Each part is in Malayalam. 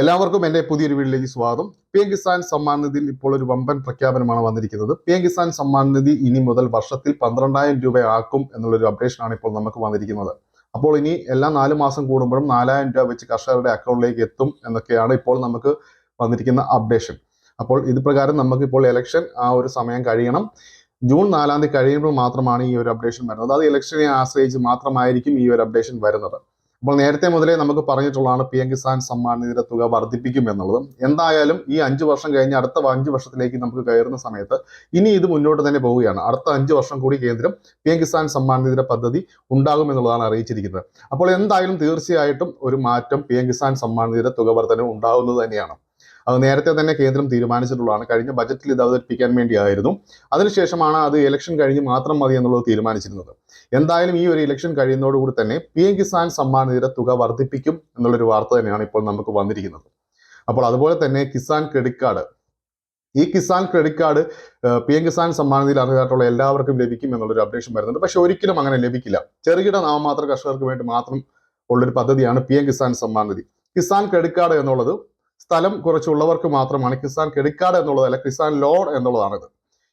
എല്ലാവർക്കും എന്റെ പുതിയൊരു വീട്ടിലേക്ക് സ്വാഗതം. പി എം കിസാൻ സമ്മാൻ നിധിയിൽ ഇപ്പോൾ ഒരു വമ്പൻ പ്രഖ്യാപനമാണ് വന്നിരിക്കുന്നത്. പി എം കിസാൻ സമ്മാൻ നിധി ഇനി മുതൽ വർഷത്തിൽ പന്ത്രണ്ടായിരം രൂപയാക്കും എന്നുള്ളൊരു അപ്ഡേഷനാണ് ഇപ്പോൾ നമുക്ക് വന്നിരിക്കുന്നത്. അപ്പോൾ ഇനി എല്ലാ നാല് മാസം കൂടുമ്പോഴും നാലായിരം രൂപ വെച്ച് കർഷകരുടെ അക്കൗണ്ടിലേക്ക് എത്തും എന്നൊക്കെയാണ് ഇപ്പോൾ നമുക്ക് വന്നിരിക്കുന്ന അപ്ഡേഷൻ അപ്പോൾ ഇത് പ്രകാരം നമുക്ക് ഇപ്പോൾ ഇലക്ഷൻ ആ ഒരു സമയം കഴിയണം. ജൂൺ നാലാം തീയതി കഴിയുമ്പോൾ മാത്രമാണ് ഈ ഒരു അപ്ഡേഷൻ വരുന്നത്. അത് ഇലക്ഷനെ ആശ്രയിച്ച് മാത്രമായിരിക്കും ഈ ഒരു അപ്ഡേഷൻ വരുന്നത്. അപ്പോൾ നേരത്തെ മുതലേ നമുക്ക് പറഞ്ഞിട്ടുള്ളതാണ് പി എം കിസാൻ സമ്മാൻ നിധിയുടെ തുക വർദ്ധിപ്പിക്കും എന്നുള്ളത് എന്തായാലും ഈ അഞ്ച് വർഷം കഴിഞ്ഞ് അടുത്ത അഞ്ച് വർഷത്തിലേക്ക് നമുക്ക് കയറുന്ന സമയത്ത് ഇനി ഇത് മുന്നോട്ട് തന്നെ പോവുകയാണ്. അടുത്ത അഞ്ച് വർഷം കൂടി കേന്ദ്രം പി എം കിസാൻ സമ്മാൻ നിധിയുടെ പദ്ധതി ഉണ്ടാകും എന്നുള്ളതാണ് അറിയിച്ചിരിക്കുന്നത്. അപ്പോൾ എന്തായാലും തീർച്ചയായിട്ടും ഒരു മാറ്റം പി എം കിസാൻ സമ്മാൻ നിധിയുടെ തുക വർധന ഉണ്ടാകുന്നത് തന്നെയാണ്. അത് നേരത്തെ തന്നെ കേന്ദ്രം തീരുമാനിച്ചിട്ടുള്ളതാണ്. കഴിഞ്ഞ ബജറ്റിൽ ഇത് അവതരിപ്പിക്കാൻ വേണ്ടിയായിരുന്നു. അതിനുശേഷമാണ് അത് ഇലക്ഷൻ കഴിഞ്ഞ് മാത്രം മതി എന്നുള്ളത് തീരുമാനിച്ചിരുന്നത്. എന്തായാലും ഈ ഒരു ഇലക്ഷൻ കഴിയുന്നതോടുകൂടി തന്നെ പി എം കിസാൻ സമ്മാൻ നിധിയുടെ തുക വർദ്ധിപ്പിക്കും എന്നുള്ളൊരു വാർത്ത തന്നെയാണ് ഇപ്പോൾ നമുക്ക് വന്നിരിക്കുന്നത്. അപ്പോൾ അതുപോലെ തന്നെ കിസാൻ ക്രെഡിറ്റ് കാർഡ് ഈ Kisan credit card P M Kisan Samman നിധിയിൽ അർഹരായിട്ടുള്ള എല്ലാവർക്കും ലഭിക്കും എന്നുള്ളൊരു അപ്ഡേഷൻ വരുന്നുണ്ട്. പക്ഷെ ഒരിക്കലും അങ്ങനെ ലഭിക്കില്ല. ചെറുകിട നാമമാത്ര കർഷകർക്ക് വേണ്ടി മാത്രം ഉള്ളൊരു പദ്ധതിയാണ് P M Kisan Samman Nidhi. Kisan credit card എന്നുള്ളത് സ്ഥലം കുറച്ചുള്ളവർക്ക് മാത്രമാണ് കിസാൻ ക്രെഡിറ്റ് കാർഡ് എന്നുള്ളതല്ല കിസാൻ ലോൺ എന്നുള്ളതാണിത്.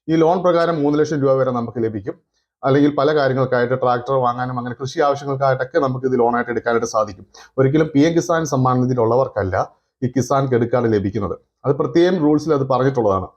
ഈ ലോൺ പ്രകാരം മൂന്ന് ലക്ഷം രൂപ വരെ നമുക്ക് ലഭിക്കും. അല്ലെങ്കിൽ പല കാര്യങ്ങൾക്കായിട്ട് ട്രാക്ടർ വാങ്ങാനും അങ്ങനെ കൃഷി ആവശ്യങ്ങൾക്കായിട്ടൊക്കെ നമുക്ക് ഇത് ലോണായിട്ട് എടുക്കാനായിട്ട് സാധിക്കും. ഒരിക്കലും പി എം കിസാൻ സമ്മാൻ നിധിയിലുള്ളവർക്കല്ല ഈ കിസാൻ ക്രെഡിറ്റ് കാർഡ് ലഭിക്കുന്നത്. അത് പ്രത്യേകം റൂൾസിൽ അത് പറഞ്ഞിട്ടുള്ളതാണ്.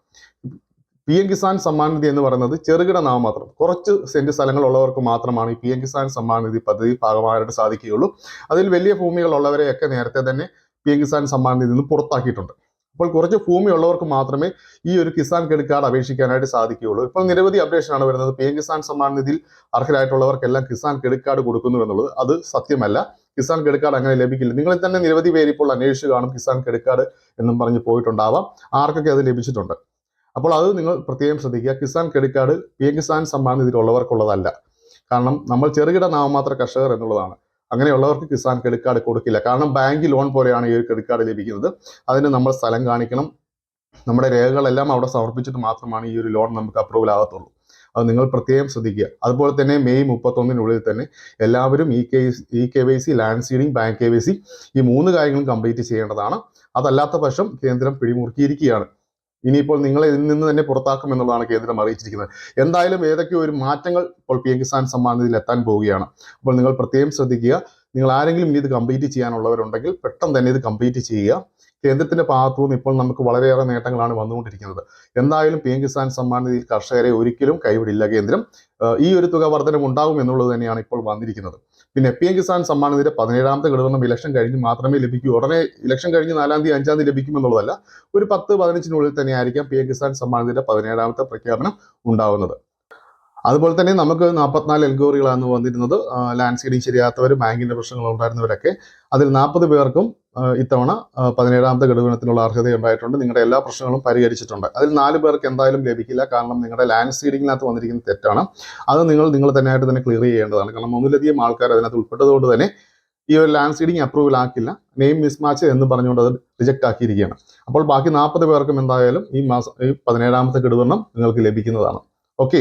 പി എം കിസാൻ സമ്മാൻ നിധി എന്ന് പറയുന്നത് ചെറുകിട നാമമാത്രം കുറച്ച് സെന്റ് സ്ഥലങ്ങൾ ഉള്ളവർക്ക് മാത്രമാണ് ഈ പി എം കിസാൻ സമ്മാൻ നിധി പദ്ധതി ഭാഗമായിട്ട് സാധിക്കുകയുള്ളൂ. അതിൽ വലിയ ഭൂമികളുള്ളവരെയൊക്കെ നേരത്തെ തന്നെ പി എം കിസാൻ സമ്മാൻ നിധിയിൽ നിന്ന് പുറത്താക്കിയിട്ടുണ്ട്. അപ്പോൾ കുറച്ച് ഭൂമി ഉള്ളവർക്ക് മാത്രമേ ഈ ഒരു കിസാൻ ക്രെഡിറ്റ് കാർഡ് അപേക്ഷിക്കാനായിട്ട് സാധിക്കുകയുള്ളൂ. ഇപ്പോൾ നിരവധി അപ്ഡേഷനാണ് വരുന്നത്. പി എം കിസാൻ സമ്മാൻ നിധിയിൽ അർഹരായിട്ടുള്ളവർക്കെല്ലാം കിസാൻ ക്രെഡിറ്റ് കാർഡ് കൊടുക്കുന്നു എന്നുള്ളത് അത് സത്യമല്ല. കിസാൻ ക്രെഡിറ്റ് കാർഡ് അങ്ങനെ ലഭിക്കില്ല. നിങ്ങളിൽ തന്നെ നിരവധി പേര് ഇപ്പോൾ അന്വേഷിച്ച് കാണും കിസാൻ ക്രെഡിറ്റ് കാർഡ് എന്നും പറഞ്ഞ് പോയിട്ടുണ്ടാവാം. ആർക്കൊക്കെ അത് ലഭിച്ചിട്ടുണ്ട്? അപ്പോൾ അത് നിങ്ങൾ പ്രത്യേകം ശ്രദ്ധിക്കുക. Kisan credit card P M Kisan Samman നിധിയിലുള്ളവർക്കുള്ളതല്ല കാരണം നമ്മൾ ചെറുകിട നാമമാത്ര കർഷകർ എന്നുള്ളതാണ്. അങ്ങനെയുള്ളവർക്ക് കിസാൻ ക്രെഡിറ്റ് കാർഡ് കൊടുക്കില്ല. കാരണം ബാങ്ക് ലോൺ പോലെയാണ് ഈ ഒരു ക്രെഡിറ്റ് കാർഡ് ലഭിക്കുന്നത്. അതിന് നമ്മൾ സ്ഥലം കാണിക്കണം. നമ്മുടെ രേഖകളെല്ലാം അവിടെ സമർപ്പിച്ചിട്ട് മാത്രമാണ് ഈ ഒരു ലോൺ നമുക്ക് അപ്രൂവൽ ആകത്തുള്ളൂ. അത് നിങ്ങൾ പ്രത്യേകം ശ്രദ്ധിക്കുക. അതുപോലെ തന്നെ മെയ് മുപ്പത്തൊന്നിനുള്ളിൽ തന്നെ എല്ലാവരും E K E K Y C land seeding bank K Y C ഈ മൂന്ന് കാര്യങ്ങളും കംപ്ലീറ്റ് ചെയ്യേണ്ടതാണ്. അതല്ലാത്ത പക്ഷം കേന്ദ്രം പിടിമുറുക്കിയിരിക്കുകയാണ്. ഇനിയിപ്പോൾ നിങ്ങളെ ഇതിൽ നിന്ന് തന്നെ പുറത്താക്കും എന്നുള്ളതാണ് കേന്ദ്രം അറിയിച്ചിരിക്കുന്നത്. എന്തായാലും ഏതൊക്കെ ഒരു മാറ്റങ്ങൾ ഇപ്പോൾ പി എം കിസാൻ സമ്മാൻ നിധിയിൽ എത്താൻ പോവുകയാണ്. അപ്പോൾ നിങ്ങൾ പ്രത്യേകം ശ്രദ്ധിക്കുക. നിങ്ങൾ ആരെങ്കിലും ഇനി ഇത് കംപ്ലീറ്റ് ചെയ്യാനുള്ളവരുണ്ടെങ്കിൽ പെട്ടെന്ന് തന്നെ ഇത് കംപ്ലീറ്റ് ചെയ്യുക. കേന്ദ്രത്തിന്റെ ഭാഗത്തു നിന്ന് ഇപ്പോൾ നമുക്ക് വളരെയേറെ നേട്ടങ്ങളാണ് വന്നുകൊണ്ടിരിക്കുന്നത്. എന്തായാലും പി എം കിസാൻ സമ്മാൻ നിധിയിൽ കർഷകരെ ഒരിക്കലും കൈവിടില്ല കേന്ദ്രം. ഈ ഒരു തുക വർധനം ഉണ്ടാകും എന്നുള്ളത് തന്നെയാണ് ഇപ്പോൾ വന്നിരിക്കുന്നത്. പിന്നെ പി എം കിസാൻ സമ്മാൻ നിധിയുടെ പതിനേഴാമത്തെ ഘടകം ഇലക്ഷൻ കഴിഞ്ഞ് മാത്രമേ ലഭിക്കൂ. ഉടനെ ഇലക്ഷൻ കഴിഞ്ഞ് നാലാം തീയതി അഞ്ചാം തീയതി ലഭിക്കും എന്നുള്ളതല്ല ഒരു പത്ത് പതിനഞ്ചിനുള്ളിൽ തന്നെ ആയിരിക്കാം പി എം കിസാൻ സമ്മാൻ നിധിയുടെ പതിനേഴാമത്തെ പ്രഖ്യാപനം ഉണ്ടാവുന്നത്. അതുപോലെ തന്നെ നമുക്ക് നാൽപ്പത്തിനാല് എൽഗോറികളാണ് വന്നിരുന്നത്. ലാൻഡ് സീഡിങ് ശരിയാത്തവർ ബാങ്കിന്റെ പ്രശ്നങ്ങൾ ഉണ്ടായിരുന്നവരൊക്കെ. അതിൽ നാൽപ്പത് പേർക്കും ഇത്തവണ പതിനേഴാമത്തെ ഘടകത്തിനുള്ള അർഹത ഉണ്ടായിട്ടുണ്ട്. നിങ്ങളുടെ എല്ലാ പ്രശ്നങ്ങളും പരിഹരിച്ചിട്ടുണ്ട്. അതിൽ നാല് പേർക്ക് എന്തായാലും ലഭിക്കില്ല. കാരണം നിങ്ങളുടെ ലാൻഡ് സീഡിങ്ങിനകത്ത് വന്നിരിക്കുന്ന തെറ്റാണ്. അത് നിങ്ങൾ നിങ്ങൾ തന്നെയായിട്ട് തന്നെ ക്ലിയർ ചെയ്യേണ്ടതാണ്. കാരണം ഒന്നിലധികം ആൾക്കാർ അതിനകത്ത് ഉൾപ്പെട്ടതുകൊണ്ട് തന്നെ ഈ ഒരു ലാൻഡ് സീഡിങ് അപ്രൂവൽ ആക്കില്ല. നെയിം മിസ്മാച്ച് എന്ന് പറഞ്ഞുകൊണ്ട് അത് റിജക്ട് ആക്കിയിരിക്കുകയാണ്. അപ്പോൾ ബാക്കി നാൽപ്പത് പേർക്കും എന്തായാലും ഈ മാസം ഈ പതിനേഴാമത്തെ ഗഡുവണ്ണം നിങ്ങൾക്ക് ലഭിക്കുന്നതാണ്. ഓക്കെ